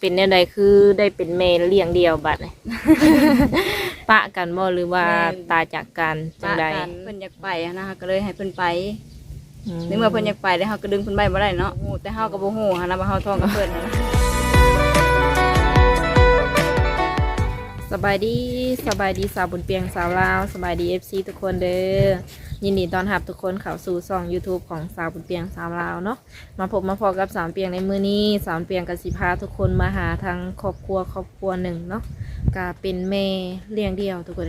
เป็นแนวใดคือได้เป็นแม่เลี้ยงเดียวบัดนี่ปะกันบ่หรือว่าแม่นตายจากกันจังใดปะกันเพิ่นอยากไปหั้นนะคะก็เลยให้เพิ่นไปอืมในเมื่อเพิ่นอยากไปแล้วเฮาก็ดึงเพิ่นไปบ่ได้เนาะฮู้แต่เฮาก็บ่ฮู้หันนะว่าเฮาท้องกับเพิ่นหั้นนะ บายดีสบายดีสาวบุญเปียงสาวลาวสบายดี FC ทุกคนเด้อยินดีต้อนรับทุกคนเข้าสู่ช่อง YouTube ของสาวบุญเปียงสาวลาวเนาะมาพบมาพอกับสาวเปียงในมือนี้สาวเปียงกับสิพาทุกคนมาหาทางครอบครัวครอบครัวหนึ่งเนาะก็เป็นแม่เลี้ยงเดียวทุกคน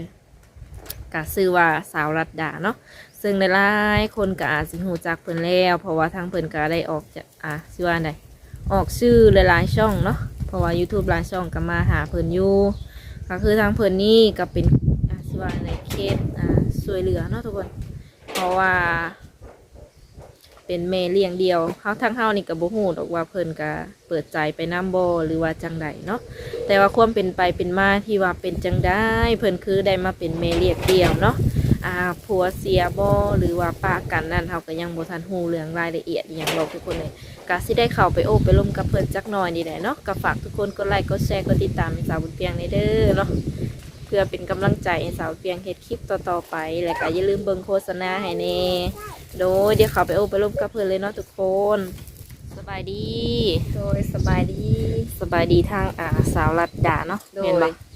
ก็ชื่อว่าสาวรัตดาเนาะซึ่งในหลายคนก็อาจสิหูจักเพิ่นแล้ว เพราะว่าทางเพิ่นก็ได้ออกจากอะชื่อว่าไดออกชื่อหลายๆช่องเนาะเพราะว่า YouTube หลายช่องก็มาหาเพิ่นอยู่ ก็คือทางเพิ่นนี่ก็เป็นอะสิว่าในเคสอ่าช่วยเหลือเนาะทุกคน เพราะว่า เป็นแม่เลี้ยงเดียวเขาทั้งเฮานี่ก็บ่ฮู้ดอกว่าเพิ่นก็เปิดใจไปนํบ่หรือว่าจังใดเนาะแต่ว่าความเป็นไปเป็นมาที่ว่าเป็นจังได้เพิ่นคือได้มาเป็นแม่เลี้ยงเดียวเนาะ อ่าผัวเสียบ่หรือว่าป้ากันนั่นเฮาก็ยังบ่ทันฮู้เรื่องรายละเอียดอหยังหรอกทุกคนเลยก็สิได้เข้าไปโอ้ไปร่วมกับเพิ่นจักหน่อยนี่แหละเนาะก็ฝากทุกคนกดไลค์กดแชร์กดติดตามให้สาวบุญเปียงในเด้อเนาะเพื่อเป็นกำลังใจให้สาวเปียงเฮ็ดคลิปต่อๆไป และก็อย่าลืมเบิ่งโฆษณาให้แน่โดยเดี๋ยวเข้าไปโอ้ไปร่วมกับเพิ่นเลยเนาะทุกคนสบายดี โดยสบายดี สบายดีทางอ่าสาวรัดดาเนาะโดยแม่นบ่อืมๆๆ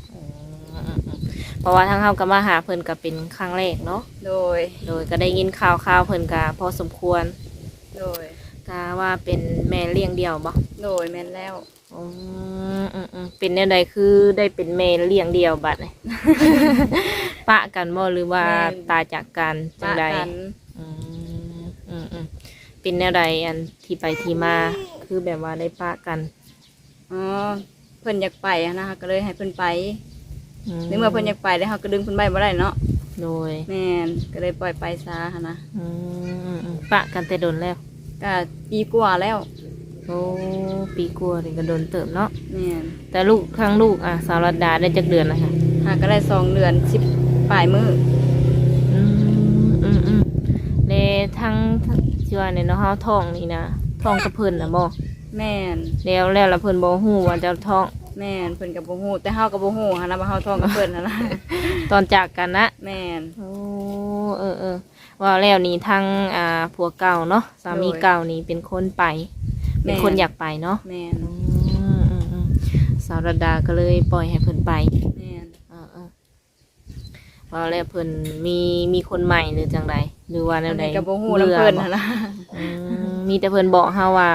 เพราะว่าทางเฮาก็มาหาเพิ่นก็เป็นครั้งแรกเนาะโดย โดยก็ได้ยินข่าวๆเพิ่นก็พอสมควรโดย ก็ว่าเป็นแม่เลี้ยงเดี่ยวบ่โดยแม่นแล้วอืมอืมอืมเป็นแนวใดคือได้เป็นเมนเลี้ยงเดียวบัดนี่ ปะกันบ่หรือว่าตายจากกันจังปะใดกันอืมอืมอืมเป็นแนวใดอันที่ไปที่มา คือแบบว่าได้ปะกัน อ๋อเพิ่นอยากไปหั้นนะคะก็เลยให้เพิ่นไปอืในเมื่อเพิ่นอยากไปแล้วเฮาก็ดึงเพิ่นไปบ่ได้เนาะโดยแม่นก็เลยปล่อยไปซะหันนะอืมอืมอืมปะกันแต่โดนแล้ว ก็ปีกว่าแล้วโอ้ปีกลัวานี่ก็โดนเติมเนาะแม่นแต่ลูกทั้งลูกอะสาวรัดดาได้จักเดือนนะคะหาก็ได้สองเดือนสิบปลายมืออืมอืมอืมในทั้งชื่อว่าในเนาะเฮาท้องนี่นะท้องกระเพิ่นนะบ่แม่นแล้วแล้วละเพิ่นบ่ฮู้ว่าเจะท้อง แม่นเพิ่นกับบ่ฮู้แต่เฮากับบ่ฮู้หันนะว่าเฮาท้องกับเพิ่นหั่นนะตอนจากกันนะแม่น โอ้เออเออว่าแล้วนี่ทั้งอ่าผัวเก่าเนาะสามีโดยเก่านี่เป็นคนไปเป็นคนแม่อยากไปเนาะแม่นอืมอืมอืมสาวรดาก็เลยปล่อยให้เพิ่นไปแม่นเออเออว่าแล้วเพิ่นมีมีคนใหม่หรือจังใดหรือว่าแนอัวนใดนี้กับบ่ฮู้นํเพิ่นหั่นนะอืมมีแต่เพิ่นบอกเฮาว่า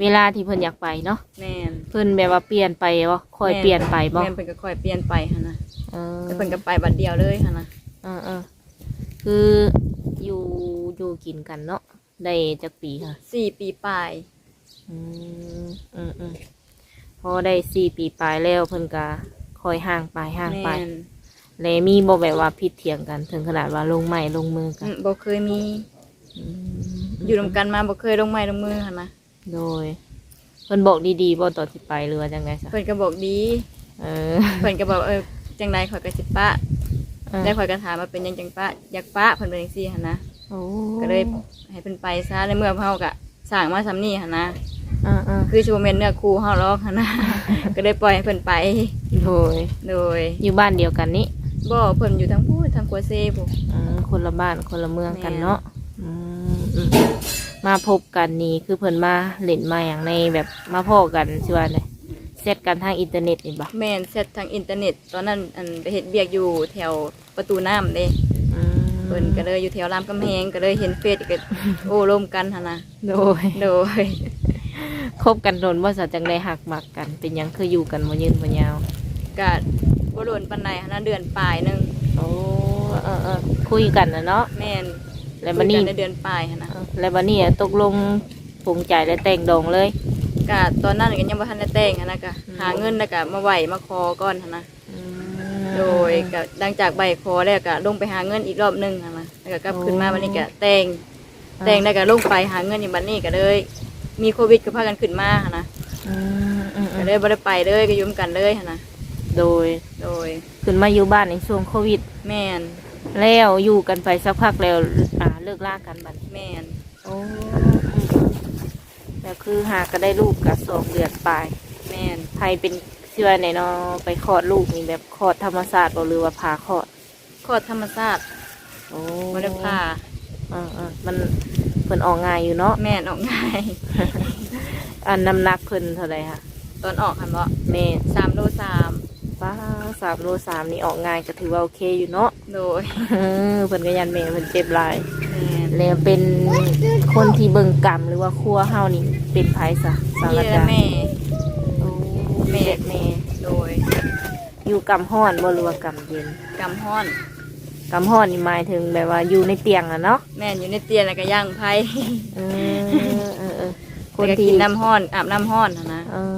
เวลาที่เพิ่นอยากไปเนาะ แม่น เพิ่นแบบว่าเปลี่ยนไปบ่ค่อยเปลี่ยนไปบ่แม่นเพิ่นก็ค่อยเปลี่ยนไปหั่นนะเออแต่เพิ่นก็ไปบัดเดียวเลยหั่นนะเออเออคืออยู่อยู่กินกันเนาะได้จักปีค่ะสี่ปีปลายอืมอืมอืมพอได้สี่ปีปลายแล้วเพิ่นก็คอยห่างไปห่างไปแม่นเลยมีบ่แบบว่าผิดเถียงกัน ถึงขนาดว่าลงไม้ลงมือกัอืนมบ่เคยมีอืมอยู่นํกันมาบ่เคยลงไม้ลงมือหั่นนะโดย เพิ่นบอกดีๆบ่ตอนสิไปหรือว่าจังไงซะเพิ่นก็บอกดี เออ เพิ่นก็บอกเออจังไดข่อยก็สิปะเออได้ข่อยก็ถามว่าเป็นหยังจังปะอยากปะเพิ่นเป็นจังซี่หั่นนะโอ้ก็เลยให้เพิ่นไปซะในเมื่อเฮาก็สร้างมาซำนี้หั่นนะอ่าอ่าคือสิบ่แม่นเนื้อคู่เฮาหรอกหั่นนะ ก็เลยปล่อยให้เพิ่นไปโดยโดยอยู่บ้านเดียวกันนี่บ่เพิ่นอยู่ทางพูดทางกัวเซ่พุอืมคนละบ้านคนละเมืองกันแม่นเนาะอืมอื มมาพบกันนี่คือเพิ่นมาเล่นมาอย่างในแบบมาพ่อกันสิว่าไดเซตกันทางอินเทอร์เน็ตนี่บ่แม่นเสร็จทางอินเทอร์เน็ต ตอนนั้นอันไปเฮ็ดเวียกอยู่แถวประตูน้ำเด้อืมเพิ่นก็เลยอยู่แถวรามกำแพงก็เลยเห็นเฟซก็ โอ้ร่วมกันหั่นนะโดยโดยคบกันโดนว่าสัจังได้หักมักกัน เป็นหยังคืออยู่กันบ่ยืนบ่ยาว ก็บ่โดนปานใดหั่นนะเดือนปลายหนึงโอ้เออเออคุยกันนะเนาะ แม่น แล้วบันนี้คุยกัได้เดือนปลายหั่นนะเออแล้วบันนี้ตกลงปรงใจและแต่งดองเลยก็ตอนนั้นก็ยังบ่ทันได้แต่งหั่นนะก็อืม หาเงินแล้วก็มาไหวมาคอก่อนหั่นนะอืมโดยก็หลังจากใบคอแล้วก็ลงไปหาเงินอีกรอบหนึงหั่นนะแล้วก็กลับขึ้นมาวันนี้ก็แต่งแต่งได้ก็ลงไปหาเงินอีกบัดนี้ก็เลย มีโควิดก็พากันขึ้นมาหั่นนะอืมอืมอืก็มเลยบ่ได้ไปเลยก็อยุ่มกันเลยหั่นนะโดยโดยขึ้นมาอยู่บ้านในช่วงโควิด แม่นแล้วอยู่กันไปสักพักแล้วอ่า เลิกลากันบัดนี้แม่นโอ้อืมอืมแล้วคือหาก็ได้ลูกกับสองเดือนปลายแม่นนไผเป็นเชื่อไหนเนาะไปคลอดลูกนี่แบบคลอดธรรมศาสตร์บ่หรือว่าผ่าคลอดคลอดธรรมชาติโอ้บ่ได้ผ่าเออๆมันเพิ่นออกง่ายอยู่เนาะแม่นออกง่าย อันน้ำหนักเพิ่นเท่าไหร่คะตอนออกหันบ่แม่สามโลสาม ป้าสามโลสามนี่ออกง่ายก็ถือว่าโอเคอยู่เนาะโดยเออเพิ่นก็ยันแม่เพิ่นเจ็บหลายแม่นแล้วเป็นคนที่เบิ่งกรรมหรือว่าครัวเฮานี่เป็นไผซะสารนี่แหดาละแม่โอ้แม่แม่แม่โดย อยู่กำห้อนบ่หรือว่ากำเย็นกำห้อนกำห้อนนี่หมายถึงแบบว่าอยู่ในเตียงอะเนาะแม่นอยู่ในเตียงแล้วก็ย่างไผ่เออเออเออคแล้วนก็ที่กินน้ำห้อนอาบน้ำห้อนหั้นนะเออเออเอโดอย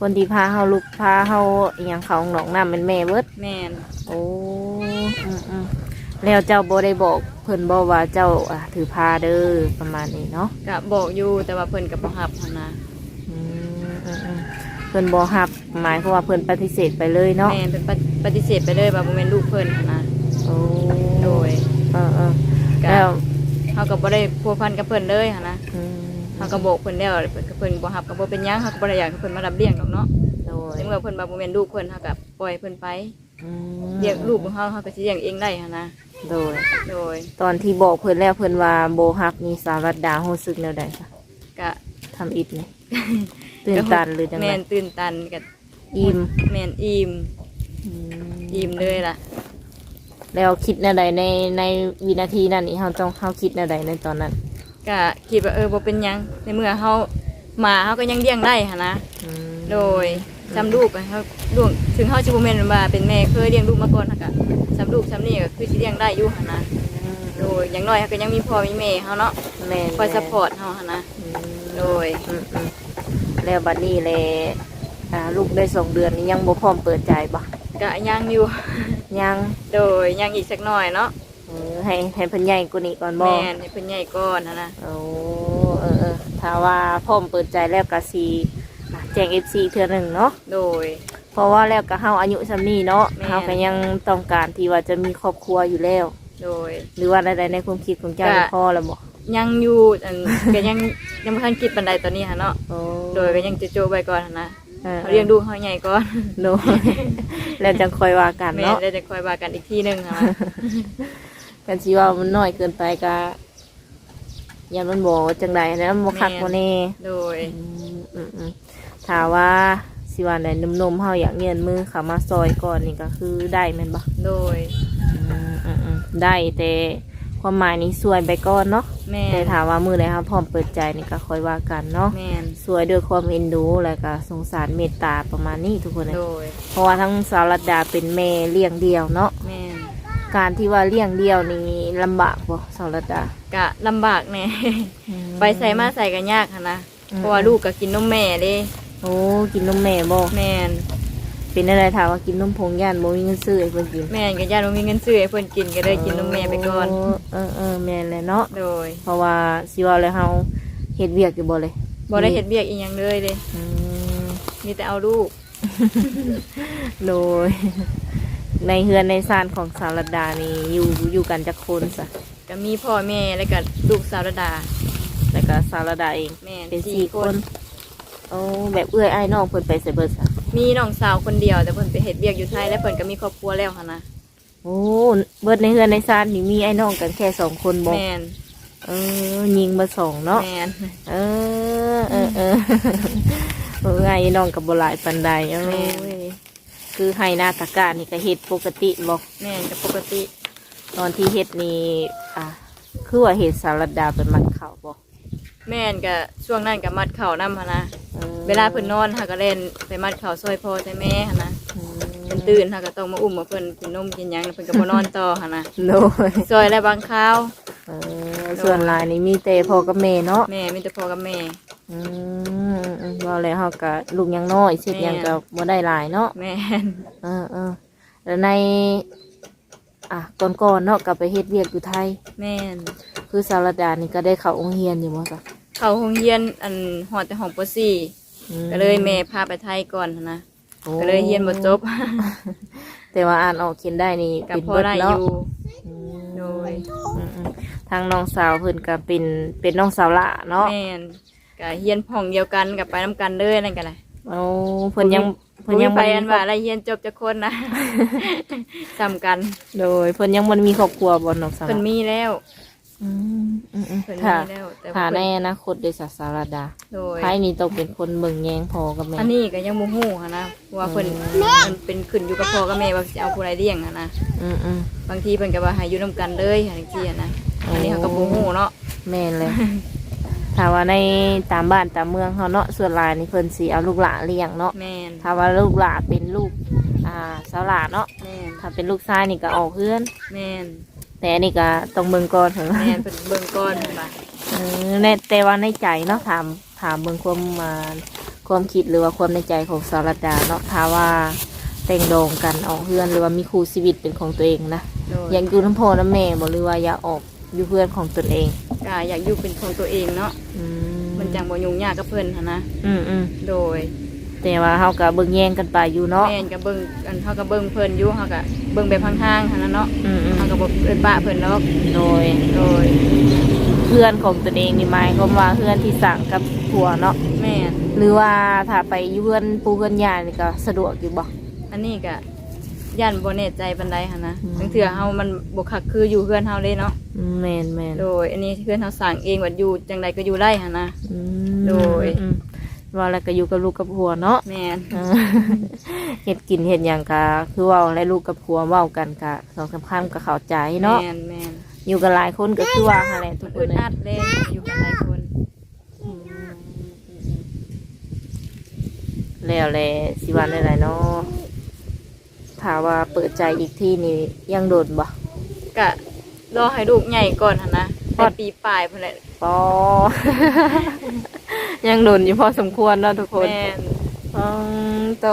คนที่พาเฮาลุกพาเฮาอหยังเขาหนองน้ำเป็นแม่เบิดแม่นโอ้อืมอืมแล้วเจ้าบ่ได้บอกเพิ่นบ่ว่าเจ้าอะถือพาเด้อประมาณนี้เนาะก็บอกอยู่แต่ว่าเพิ่นก็บ่รับหั้นนะอืมอืมอืมเพิ่นบ่ฮับหมายความว่าเพิ่นปฏิเสธไปเลยเนาะแม่นเป็นปฏิปฏิเสธไปเลยว่าบ่แม่นลูกเพิ่นหั้นนะโอ้โดยเออเออก็แล้วเฮาก็บ่ได้พัวพันกับเพิ่นเลยหั้นนะอืม เฮาก็บอกเพิ่นแล้วเพิ่นก็เพิ่นบ่รับก็บ่เป็นหยังเฮาก็บ่ได้อยากให้เพิ่นมารับเลี้ยงดอกเนาะโดยในเมื่อเพิ่นว่าบ่แม่นลูกเพิ่นเฮาก็ปล่อยเพิ่นไปอืมเลี้ยงลูกของเฮาเฮาก็สิเลี้ยงเองได้หั้นนะโดย โดยตอนที่บอกเพิ่นแล้วเพิ่นว่าโบฮักนี่สาวรัดดารู้สึกแนวใดคะก็ ทำอิดนี่ ตื่นตันหรือจังไดแม่นตื่นตันก็อิ่มแม่นอิ่มอืมอิ่มเลยล่ะแล้วคิดแนวใดในในวินาทีนั้นนี่เฮาต้องเฮาคิดแนวใดในตอนนั้น ก็คิดว่าเออบ่เป็นหยังในเมื่อเฮามาเฮาก็ยังเลี้ยงได้หันนะ อืมโดยจำลูกก็เฮาลูกถึงเฮาสิบ่แม่นว่าเป็นแม่เคยเลี้ยงลูกมาก่อนหั้นก็จำลูกจำนี่ก็คือสิเลี้ยงได้อยู่หันนะโดยอย่างน้อยเฮาก็ยังมีพ่อมีแม่เฮาเนาะแม่นคอยซัพพอร์ตเฮาหันนะอืมโดยอืมอืมแล้วบัดนี้แลอ่าลูกได้สองเดือนนี่ยังบ่พร้อมเปิดใจบ่ก็ยังอยู่ ยัง โดยยังอีกสักหน่อยเนาะเออ ให้ให้เพิ่นใหญ่กว่านี้ก่อนบ่แม่นให้เพิ่นใหญ่ก่อนหันนะโอ้เออเออถ้าว่าพร้อมเปิดใจแล้วก็สิอะแจ้ง FC เทื่อหนึงเนาะ โดย เพราะว่าแล้วก็เฮาอายุซำนี้เนาะแม่น เฮาก็ยังต้องการที่ว่าจะมีครอบครัวอยู่แล้ว โดย หรือว่าใดๆในความคิดของเจ้าก็ นี่พอแล้วบ่ยังอยู่อัน ก็ยังยังบ่ทันคิดปานใดตอนนี้หันเนาะโอ้โดยก็ยังจะโจไว้ก่อนหั้นนะออเขาเลี้ยงดูเขาใหญ่ก่อนโดยแล้วจังค่อยว่ากันแม่เนาะ ได้จะคอยว่ากันอีกทีหนึงค่ะ กันสิว่ามันน้อยเกินไปก็ยันมันบ่จังใดนะมันบ่คักบ่แน่โดยอืมอืมอืมถ้าว่าสิว่าได้หนุ่มๆเฮาอยากเงียนมือเข้ามาซอยก่อนนี่ก็คือได้แม่นบ่โดยอืมอืมอืมได้แต่ความหมายนี้สวยไปก่อนเนาะแม่แต่ถามว่ามือไหนครับพร้อมเปิดใจนี่ก็ค่อยว่ากันเนาะแม่นสวยด้วยความเอ็นดูแล้วก็สงสารเมตตาประมาณนี้ทุกคนเลยโดยเพราะว่าทั้งสาวรัดดาเป็นแม่เลี้ยงเดียวเนาะ แม่น การที่ว่าเลี้ยงเดียวนี่ลำบากบ่สาวรัดดากะลำบากแน่ไปใส่มาใส่กันยากค่ะนะอืมเพราะว่าลูกก็กินนมแม่เด้โอ้กินนมแม่บ่แม่นเป็นอะไรถามว่ากินนมผงย่านบ่มีเงินซื้อให้เพิ่นกินแม่นก็ย่าบ่มีเงินซื้อให้เพิ่นกินก็เลยกินนมแม่ไปก่อนโเออเออแม่นเลยเนาะโดยเพราะว่าสิว่าเลยเฮาเฮ็ดเวียกอยู่บ่เลยบ่ได้เฮ็ดเวียกอีหยังเลยเด้อืมมีแต่เอาลูก โดย ในเฮือนในซานของสาวรัดดานี่อยู่อยู่กันจักคนซะก็มีพ่อแม่แล้วก็ลูกสาวระดา แล้วก็สาวรัดดาเองแม่นเป็นสี่สี่คคนนโอ้แบบเอื้อยอ้ายน้องเพิ่นไปใส่เบิดซะมีน้องสาวคนเดียวแต่เพิ่นไปเฮ็ดเวียกอยู่ไทยแล้วเพิ่นก็มีครอบครัวแล้วค่ะนะโอ้เบิดในเฮือนในซานนี่มีไอ้น้องกันแค่สองคนบ่แม่นเออยิงมาสองเนาะแม่น เออเออเออเออไอ้น้องกับบ่หลายปันใดเอ้แม่ ย คือให้หน้าตะกร้ารนี่ก็เฮ็ดปกติบ่แม่นก็ปกติ ตอนที่เฮ็ดนี่อะคือว่าเฮ็ดสารัดดาเป็นมัดข้าวบ่แม่นก็ช่วงนั้นก็มัดเข่าวนำหั่นนะออเวลาเพิ่นนอนหาก็เล่นไปมัดเข่าซอยพ่อซอยแม่หั่นนะอืมเพิ่นตื่นหาก็ต้องมาอุ้มมาเพิ่นกินนมกินหยังแล้วเพิ่นก็บ่นอนต่อหั่นนะโดยซอยและบางคราว เออส่วนหลายนี่มีแต่พ่อกับแม่เนาะ แม่มีแต่พ่อกับแม่ อืมอืมบ่แล้วเฮาก็ลูกยังน้อยเช็ดหยังก็บ่ได้หลายเนาะแม่นเออเออแล้วในอะก่อนๆเนาะก็ไปเฮ็ดเวียกอยู่ไทย แม่นคือสารัดดานี่ก็ได้เข้าโรงเรียนอยู่บ่ซะเข้าโรงเรียนอันฮอดแต่ห้องป อืม .4 ก็เลยแม่พาไปไทยก่อนหั่นนะโอ้ก็เลยเรียนบ่จบ แต่ว่าอ่านออกเขียนได้นี่กับเป็นพ่อเบิดได้อเนาะยู่ อืมโดย อืมอืมทางน้องสาวเพิ่นก็เป็นเป็นน้องสาวละเนาะ แม่น ก็เฮียนห้องเดียวกันกับไปน้ำกันเลยนั่นกันแหละเอาเพิ่นยังเพิ่นยังไปบ่อันมีว่าอะไรเฮียนจบจะคนนะจำกันโดยเพิ่นยังบ่มีครอบครัวบ่นอกสาเพิ่นระมีแล้วอืมอืมอืมเพิ่นถ้ามีแล้วแต่ถ้าว่าในเพิ่นอนาคตได้สารดาโดย ไผนี่ต้องเป็นคนเบิ่งแยงพอกับแม่อันนี้ก็ยังโมโหค่ะนะว่าเพิ่นมันเป็นขึ้นอยู่กับพ่อกับแม่ว่าสิเอาผู้ใดเลี้ยงอะนะอืมอืมบางทีเพิ่นก็ว่าให้อยู่นํกันเลยอย่างที่อะนะอันนี้เขาก็บ่ฮู้เนาะแม่นเลย ถ้าว่าในตามบ้านตามเมืองเขาเนาะส่วนหลายนี่เพิ่นสิเอาลูกหลานเลี้ยงเนาะแม่นถ้าว่าลูกหลานเป็นลูกอ่าสาวหลานเนาะแม่นถ้าเป็นลูกชายนี่ก็ออกเพื่อน แม่นแต่อันนี่ก็ต้องเบิ่งก่อนถึงแม่นเพิ่นเบิ่งก่อนเพิ่นว่าเออในแต่ว่าในใจเนาะถามถามเบิ่งความมาความคิดหรือว่าความในใจของสารดาเนาะถ้าว่าแต่งโดงกันออกเพื่อนหรือว่ามีคู่ชีวิตเป็นของตัวเองนะ โดย อยากอยู่น้ำพ่อน้ำแม่บ่หรือว่าอยากออก อยู่เพื่อนของตนเอง ก็อยากอยู่เป็นของตัวเองเนาะอืมันจังบ่ยุ่งยากกับเพิ่นหันนะอืมอืมโดยแต่ว่าเฮาก็เบิ่งแย่งกันไปอยู่เนาะแม่นก็เบิ่งกันเฮาก็เบิ่งเพิ่นอยู่เฮาก็เบิ่งแบบห่างๆหันนะเนาะอืมอืมเฮาก็บ่เอิ้นปะเพิ่นเนาะโดยโดยเพื่อนของตนเองนี่หมายความว่าเพื่อนที่สั่งกับผัวเนาะแม่นหรือว่าถ้าไปอยู่เพื่อนปูเพื่อนยายนี่ก็สะดวกอยู่บ่อันนี้ก็ ย่านบ่แน่ใจปานใดหันนะอืมบางเทื่อเฮามันบ่คักคืออยู่เพื่อนเฮาเลยเนาะอืมแม่นแม่นโดย อันนี้เพื่อนเฮาสร้างเองว่าอยู่จังใดก็อยู่ได้หันนะอืมโดยอืมว่าแล้วก็อยู่กับลูกกับผัวเนาะแม่นเออเฮ็ดกินเฮ็ดหยังก็คือเว้าและลูกกับผัวเว้ากันก็สองสามคำก็เข้าใจเนาะแม่นแม่นอยู่กันหลายคนก็คือว่าหั่นแหละทุกคอึนดเลยอัดเลยอยู่กันหลายคนแล้วแหละสิวันได้หลายเนาะ ถ้าว่าเปิดใจอีกที่นี่ยังโดนบ่ก็รอให้ลูกใหญ่ก่อนหันนะก่แต่อนปีปลายพุ่นแหละปอ ยังโดนอยู่พอสมควรเนาะทุกคนแม่นอืมโต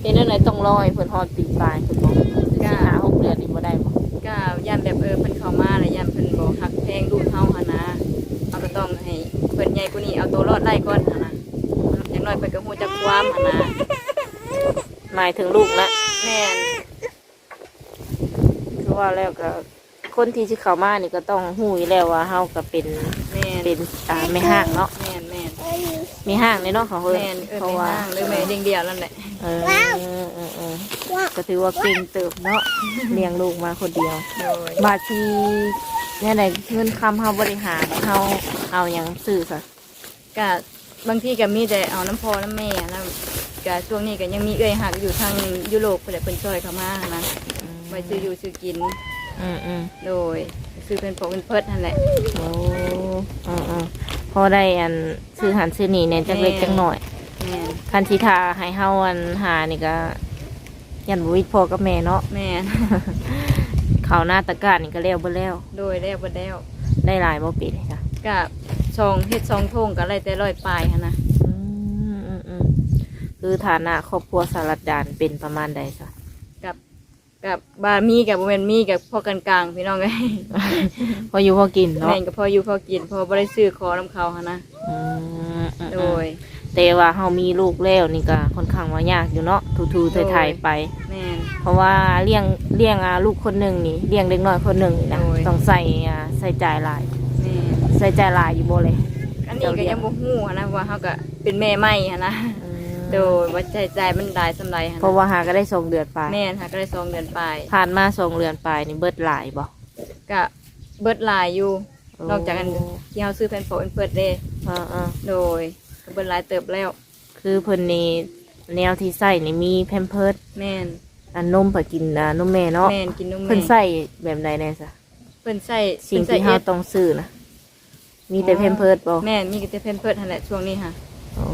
เป็นอะไรต้องรอให้เพิ่นฮอดปีปลายเพิ่นบอกสิหาหกเดือนนี่บ่ได้บ่ก็ย่านแบบเออเพิ่นเข้ามาแล้วย่านเพิ่นบ่ฮักแพงลูกเฮาหันนะเราก็ต้องให้เพิ่นใหญ่กว่านี้เอาตัวรอดได้ก่อนหันนะอย่างน้อยเพิ่นก็ฮู้จักความหันนะหมายถึงลูกนะ แม่นคือว่าแล้วก็ คนที่สิเข้ามานี่ก็ต้องฮู้อยู่แล้วว่าเฮาก็เป็นแม่นเป็นอ่าแม่ห้างเนาะแม่นแม่นมีห้างในเนาะของเพิ่นแม่นเออเพราะแม่ว่า ห้างหรือแม่เลี้ยงเดียวนั่นแหละเออเออเออเออก็ถือว่าเก่งเติบเนาะเลี้ยงลูกมาคนเดียว โดยบาทีเนี่ยไหนเงินคำเฮาบริหารเฮาเอาอย่างสื่อซะก็บางทีก็มีแต่เอาน้ำพอน้ำแม่นะ ก็ช่วงนี้ก็ยังมีเอ้อยหักอยู่ทางยุโรปเพิ่นแหละเพิ่นช่วยเข้ามาหั้นนะไว้ซื้ออยู่ซื้อกินอืมอืมโดยซื้อเป็นพวกเป็นเพิดนั่นแหละ โอ้อืมอืมพอได้อันซื้อหันซื้อนี่เนี่ยจักเล็กจักหน่อย แม่นคันสิทาให้เฮาอันหานี่ก็ยันบุวิพ่อกับแม่เนาะแม่นเขาวหน้าตะกร้ารนี่ก็แล้วเบ่แล้ว โดยแล้วบ่แล้วได้หลายบ่ปีเลยจ้ะก็ซองเฮ็ดซองทงก็ไล่แต่ร้อยปลายหันนะอืมอืมอืม คือฐานะครอบครัวสารดานเป็นประมาณใดซะกับกับบามีกับบ่แม่นมีกับพ่อกันกลางพี่น้องเอ้ยพออยู่พอกินเนาะแม่นก็พออยู่พอกินพอบ่ได้ซื้อขอนํเขาหันนะอืมอืมอืมโดย แต่ว่าเฮามีลูกแล้วนี่ก็ค่อนข้างว่ายากอยู่เนาะทูๆไทยๆไป แม่น เพราะว่าเลี้ยงเลี้ยงอ่าลูกคนหนึ่งนี่เลี้ยงเด็กน้อยคนหนึ่งนี่นะโอ้ย ต้องใส่อ่าใส่จ่ายหลายแม่นใส่จ่ายหลายอยู่บ่เลยอันนี้ก็ยังบ่ฮู้หันนะว่าเฮาก็เป็นแม่ใหม่หันนะ โดยว่าใจใจมันได้สำไรหันเพราะว่าหาก็ได้ส่งเดือนไปแม่นหาก็ได้ซองเดือนปลายผ่านมาส่งเดือนไปนี่เบิดหลายบ่ก็เบิดหลายอยู่โอ้นอกจากอันที่เฮาซื้อแผ่นโปะเป็นเปิดเด้อ่าอ่าโดยก็เบิดหลายเติบแล้วคือเพิ่นนี่แนวที่ใส่นี่มีแพมเพิร์ดแม่นอันนมไปกินอ่านมแม่เนาะแม่นกินนมเพิ่แม่นใส่แบบใดแน่ซะเพิ่นใส่สิ่งพิ่นใส่ที่เฮาเอสต้องซื้อนะมีแต่แพมเพิร์ดบ่แม่นมีแต่แผ่นเปิดหั่นแหละช่วงนี้ค่ะ โอ้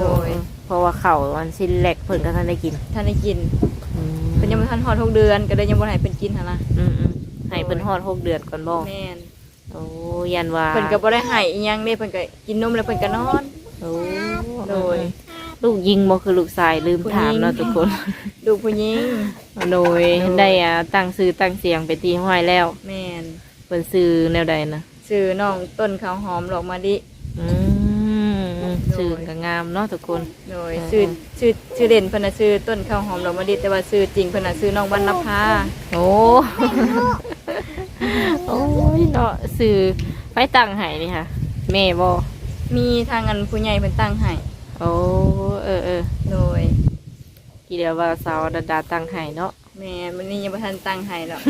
โดย เพราะว่าเข่าวันสิ้นแรกเพิ่นก็ทันได้กินท่านได้กินอืมเพิ่นยังบ่ทันฮอดหกเดือน ก็เลยยังบ่ให้เพิ่นกินหั่นนะอืมอืมให้เพิ่นฮอดหกเดือนก่อนบ่แม่นโอ้ยันว่าเพิ่นก็บ่ได้ให้อีหยังเด้เพิ่นก็กินนมแล้วเพิ่นก็นอน โอ้โดย ลูกยิงบ่คือลูกชายลืมถามเนาะทุกคน ลูกผู้หญิงโดยโดยได้อ่าตั้งชื่อตั้งเสียงไปตีห้อยแล้วแม่นเพิ่นซื้อแนวใดนะชื่อน้องต้นข้าวหอมดอกมะลิอืมโดย ชื่อก็งามเนาะทุกคน โดยอ่า ชื่อชื่อชื่อเด่นเพิ่นน่ะชื่อต้นข้าวหอมดอกมะลิแต่ว่าชื่อจริงเพิ่นน่ะชื่อน้องวรรณภาโอ้โอ้ยเนาะซื้อไปตั้งให้นี่ค่ะแม่บ่มีทางอันผู้ใหญ่เพิ่นตั้งให้โอ้เออเออโดยกี่เดียวว่าสาวดาดาตั้งให้เนาะแม่นวันนี้ยังบ่ทันตั้งให้หรอก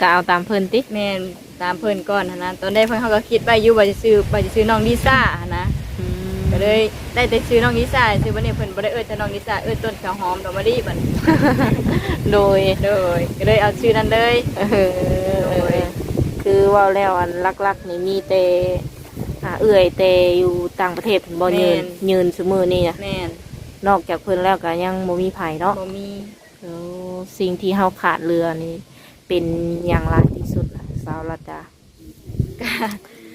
ก็เอาตามเพิ่นติ แม่นตามเพิ่นก่อนหั้นนะตอนแรกเพิ่นเขาก็คิดไว้อยู่ว่าจะซื้อว่าจะซื้อน้องลิซ่าหั้นนะอืม ก็เลยได้แต่ซื้อน้องลิซ่าซื้อบัดนี้เพิ่นบ่ได้เอิ้นแต่น้องลิซ่าเอิ้นต้นข้าวหอมดอกมะลิบัดโดยโดยก็เลยเอาชื่อนั้นเลยเออเออเออคือเว่าแล้วอันลักๆนี่มีแต่อ่าเอื่อยแต่อยู่ต่างประเทศเพิ่นบ่ยืนยืนซุมือนี่นะแม่นนอกจากเพิ่นแล้วก็ยังบ่มีไผเนาะบ่มีโอ้สิ่งที่เฮาขาดเรือนี่เป็นอย่างไรที่สุดล่ะสาวรัตดาก็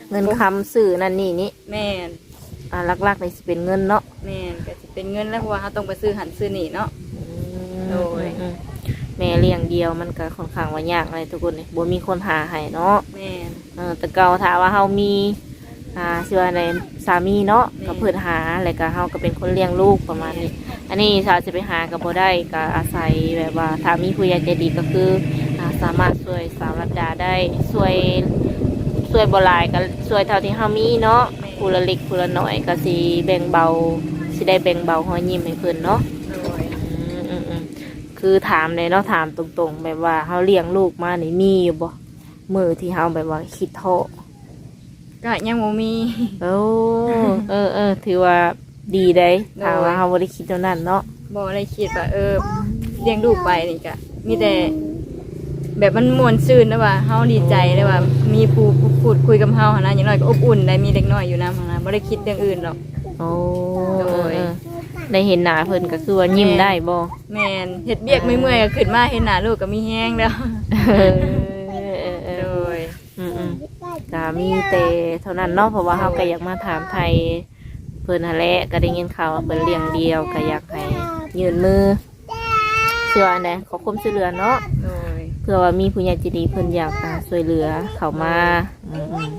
เงินคำสื่อนั่นนี่นี่แม่น อ่าลักๆนี่สิเป็นเงินเนาะแม่นก็สิเป็นเงินแล้วเพราะว่าเฮาต้องไปซื้อหันซื้อนี่เนาะโดยอืมแม่เลี้ยงเดียวมันก็ค่อนข้างว่ายากเลยทุกคนนี่บ่มีคนหาให้เนาะแม่น เออแต่เก่าถ้าว่าเฮามีอ่าชื่อว่าในสามีเนาะแม่ ก็เพิ่นหาแล้วก็เฮาก็เป็นคนเลี้ยงลูกประมาณนี้ อันนี้ถ้าจะไปหาก็บ่ได้ก็อาศัยแบบว่าถ้ามีผู้ใหญ่ใจดีก็คืออ่าสามารถช่วยสาวรัตดาได้ช่วยช่วยบ่หลายก็ช่วยเท่าที่เฮามีเนาะ ผู้ละเล็กผู้ละน้อยก็สิแบ่งเบาสิได้แบ่งเบาหอยยิ้มให้เพิ่นเนาะโดยอืมอืมอืมคือถามเลยเนาะถามตรงๆ แบบว่าเฮาเลี้ยงลูกมานี่มีอยู่บ่มือที่เฮาแบบว่าคิดโทษก็ยังบ่มี โอ้เออเออถือว่าดีได้โดยถามว่าเฮาบ่ได้คิดเท่านั้นเนาะบ่ได้คิดว่าเออเลี้ยงลูกไปนี่ก็มีแต่ แบบมันม่วนซื่นนะว่าเฮาดีใจเลยว่า มีผู้ผู้พูดคุยกับเฮาหั่นนะอย่างน้อยก็อบอุ่นได้มีเด็กน้อยอยู่นำหั่นนะบ่ได้คิดเรื่องอื่นหรอก โอ้โดยเออเออได้เห็นหน้าเพิ่นก็คือว่ายิ้มได้บ่แม่นเฮ็ดเบียกไม่เมื่อยก็ขึ้นมาเห็นหน้าลูกก็มีแห้งแล้วเออเออเออเอโดอยอืมอืมก็มีแต่เท่านั้นเนาะเพราะว่าเฮาก็อยากมาถามไทยเพิ่นหั่นแหละก็ได้ยินข่าวว่าเพิ่นเลี้ยงเดียวก็อยากให้ยืนมือเชื่ออันใดขอความช่วยเหลือเนาะโดย เพื่อว่ามีผู้ใหญ่ใจดีเพิ่นอยากอ่าช่วยเหลือเข้ามาอืมอืม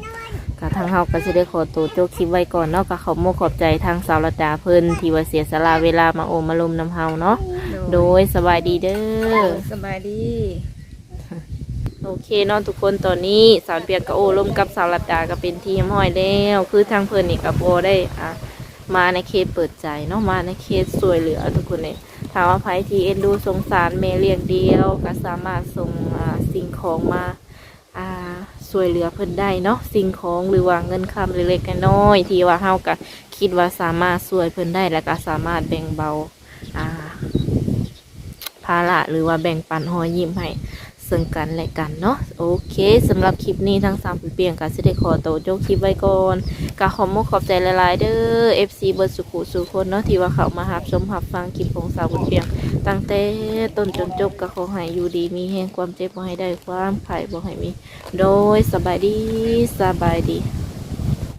ก็ทางเฮาก็สิได้ขอตัวโจกคลิปไว้ก่อนเนาะก็ขอบโมกขอบใจทางสาวรัตดาเพิ่นที่ว่าเสียสละเวลามาโอมมาลมนำเฮาเนาะโดยสบายดีเด้อ สบายดี โอเคเนาะทุกคนตอนนี้สาวเปียกกับโอลมกับสาวรัตดาก็เป็นทีมห้อยแล้ว คือทางเพิ่นนี่กับโบได้อะมาในเคสเปิดใจเนาะมาในเคสสวยเหลือทุกคนเลย ถามว่าไผที่เอ็นดูสงสารเมเลียงเดียว ก็สามารถส่งสิ่งของมาอ่าสวยเหลือเพิ่นได้เนาะสิ่งของหรือว่าเงินคำเล็กๆน้อยๆที่ว่าเฮาก็คิดว่าสามารถสวยเพิ่นได้แล้วก็สามารถแบ่งเบาภาระหรือว่าแบ่งปันหอยยิ้มให้ ซึ่งกันและกันเนาะโอเคสำหรับคลิปนี้ทั้งสามเปลี่ยนกันสิได้ขอโตวโจบคลิปไว้ก่อนกะขอมกขอบใจหลายๆเด้อ FC เบิร์สุขุสุคนเนาะที่ว่าเขามาหับชมหับฟังคลิปของสาวผู้เปียงตั้งแต่ต้นจนจบก็ขอให้อยู่ดีมีแห่งความเจ็บบ่ให้ได้ความไข่บ่ให้มี โดยสบายดีสบายดี